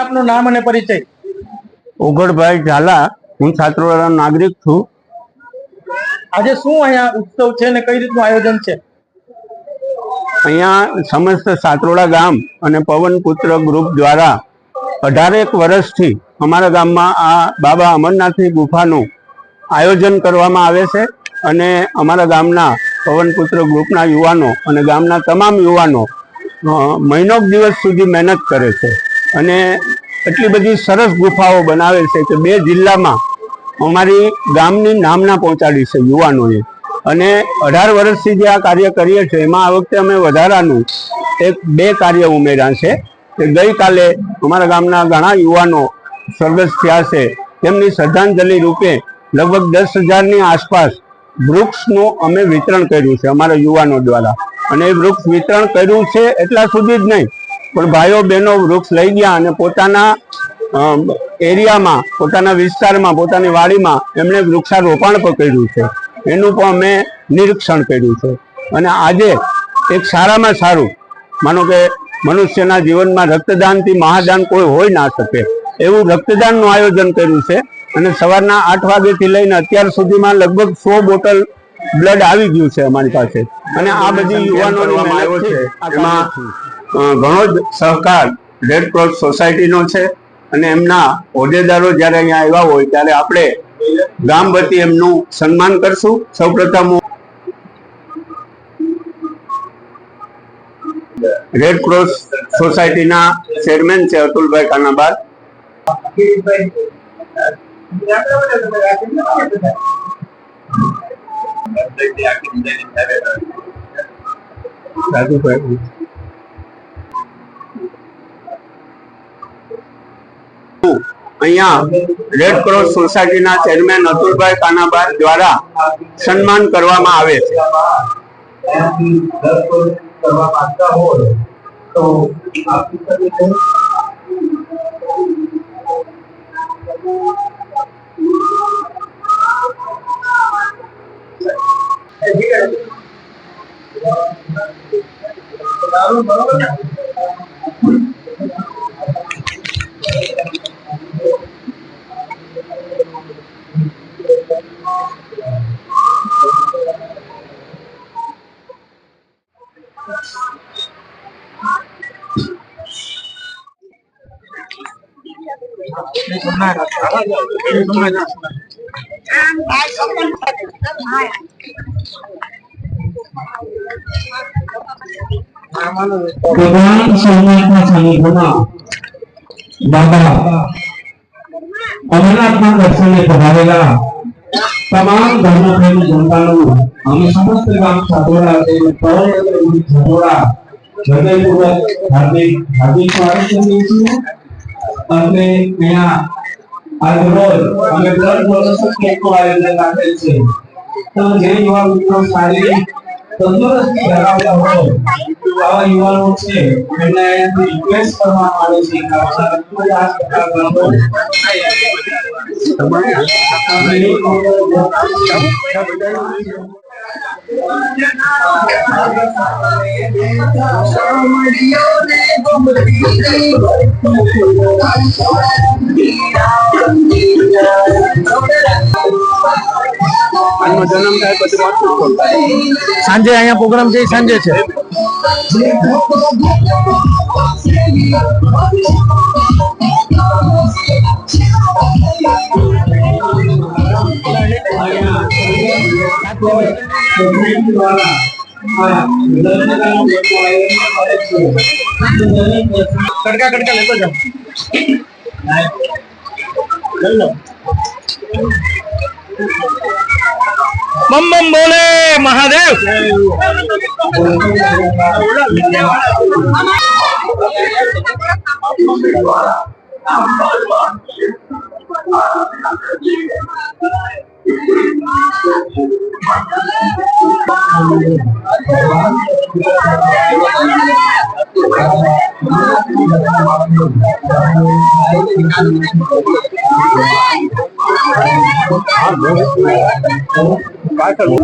આપનું નામ અને પરિચય? ઓગળભાઈ ઝાલા. હું છાત્રોડાનો નાગરિક છું. આજે શું અહીંયા ઉત્સવ છે અને કઈ રીતનું આયોજન છે? અહીંયા સમસ્ત સાત્રોડા ગામ અને પવનપુત્ર ગ્રુપ દ્વારા અઢારેક વર્ષથી અમારા ગામમાં આ બાબા અમરનાથની ગુફાનું આયોજન કરવામાં આવે છે અને અમારા ગામના પવનપુત્ર ગ્રુપના યુવાનો અને ગામના તમામ યુવાનો મહિનો દિવસ સુધી મહેનત કરે છે. અને એટલી બધી સરસ ગુફાઓ બનાવે છે કે બે જિલ્લામાં અમારી ગામની નામના પહોંચાડી છે યુવાનોએ. અને અઢાર વર્ષથી જે આ કાર્ય કરીએ છીએ, એમાં આ વખતે અમે વધારાનું એક બે કાર્ય ઉમેર્યા છે. કે ગઈકાલે અમારા ગામના ઘણા યુવાનો સ્વર્ગસ્થ થયા છે. તેમની શ્રદ્ધાંજલિ રૂપે લગભગ દસ હજારની આસપાસ વૃક્ષનું અમે વિતરણ કર્યું છે અમારા યુવાનો દ્વારા. અને એ વૃક્ષ વિતરણ કર્યું છે એટલા સુધી જ નહીં પણ ભાઈઓ બહેનો વૃક્ષ લઈ ગયા અને પોતાના એરિયામાં પોતાના વિસ્તારમાં પોતાની વાડીમાં એમણે વૃક્ષારોપણ પણ કર્યું છે. એનું પણ અમે નિરીક્ષણ કર્યું છે. અને આજે એક સારામાં સારું માનો કે મનુષ્યના જીવનમાં રક્તદાનથી મહાદાન કોઈ હોઈ ના શકે એવું રક્તદાનનું આયોજન કર્યું છે. અને સવારના આઠ વાગ્યાથી લઈને અત્યાર સુધીમાં લગભગ સો બોટલ બ્લડ આવી ગયું છે અમારી પાસે. અને આ બધી યુવાનોની છે. ઘણો જ સહકાર રેડ સોસાયટીનો છે અને એમના હોદ્દેદારો જ્યારે અહીંયા આવ્યા હોય ત્યારે આપણે ગામ વતી એમનું સન્માન કરશું. સૌપ્રથમ રેડ ક્રોસ સોસાયટીના ચેરમેન છે અતુલભાઈ કાનાબાર. રાજુભાઈ. અહીંયા રેડ ક્રોસ સોસાયટીના ચેરમેન અતુલભાઈ કાનાબાર દ્વારા સન્માન કરવામાં આવે છે. ને પ્રધાન સોમનાથના સાનિધ્યમાં અમરનાથના દર્શને પધારેલા તમામ ધર્મપ્રેમી જનતાનું અમે સમસ્ત ગામ સાધોડા તેમજ સાધોડા હૃદયપૂર્વક હાર્દિક હાર્દિક સ્વાગત કરીએ છીએ અને અહીંયા આજ રોજ અમે બ્લડ ડોનેશન કેમ્પનું આયોજન રાખેલ છે તો જે યુવા મિત્રો શારીરિક તંદુરસ્તી ધરાવતા હોય, આવા યુવાનો છે, એમને રિક્વેસ્ટ કરવામાં આવે છે કે આપણા રક્તદાન પ્રકાર કરો. આનો સાંજે અહીંયા પ્રોગ્રામ છે એ સાંજે છે. કડકા કડકા લેતો જાઓ લઈ લો બમ બમ બોલે મહાદેવ પાછળ ઘડીક काय चालू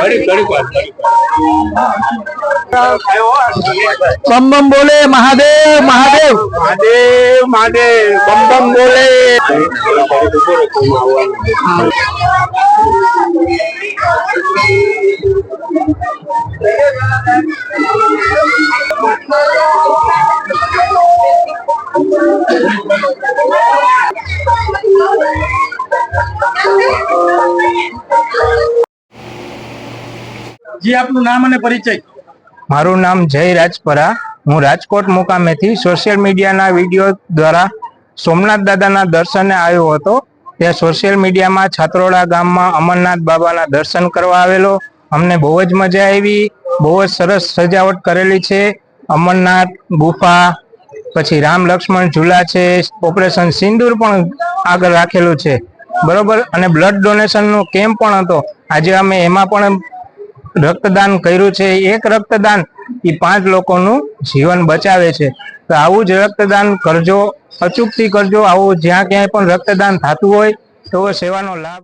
कडी कडी બમ બમ બોલે મહાદેવ મહાદેવ મહાદેવ મહાદેવ બમ બમ બોલે જી આપનું નામ અને પરિચય. મારું નામ જય રાજપરા. હું રાજકોટ મુકામેથી સોશિયલ મીડિયાના વીડિયો દ્વારા સોમનાથ દાદાના દર્શને આવ્યો હતો. ત્યાં સોશિયલ મીડિયામાં છાત્રોડા ગામમાં અમરનાથ બાબાના દર્શન કરવા આવેલો. અમને બહુ જ મજા આવી, બહુ જ સરસ સજાવટ કરેલી છે. અમરનાથ, ગુફા, પછી રામ લક્ષ્મણ ઝૂલા છે, ઓપરેશન સિંદૂર પણ આગળ રાખેલું છે. બરોબર? અને બ્લડ ડોનેશનનો કેમ્પ પણ હતો. આજે અમે એમાં પણ રક્તદાન કર્યું છે. એક રક્તદાન એ પાંચ લોકોનું જીવન બચાવે છે. તો આવું જ રક્તદાન કરજો, અચૂકથી કરજો. આવું જ્યાં ક્યાંય પણ રક્તદાન થતું હોય, તો સેવાનો લાભ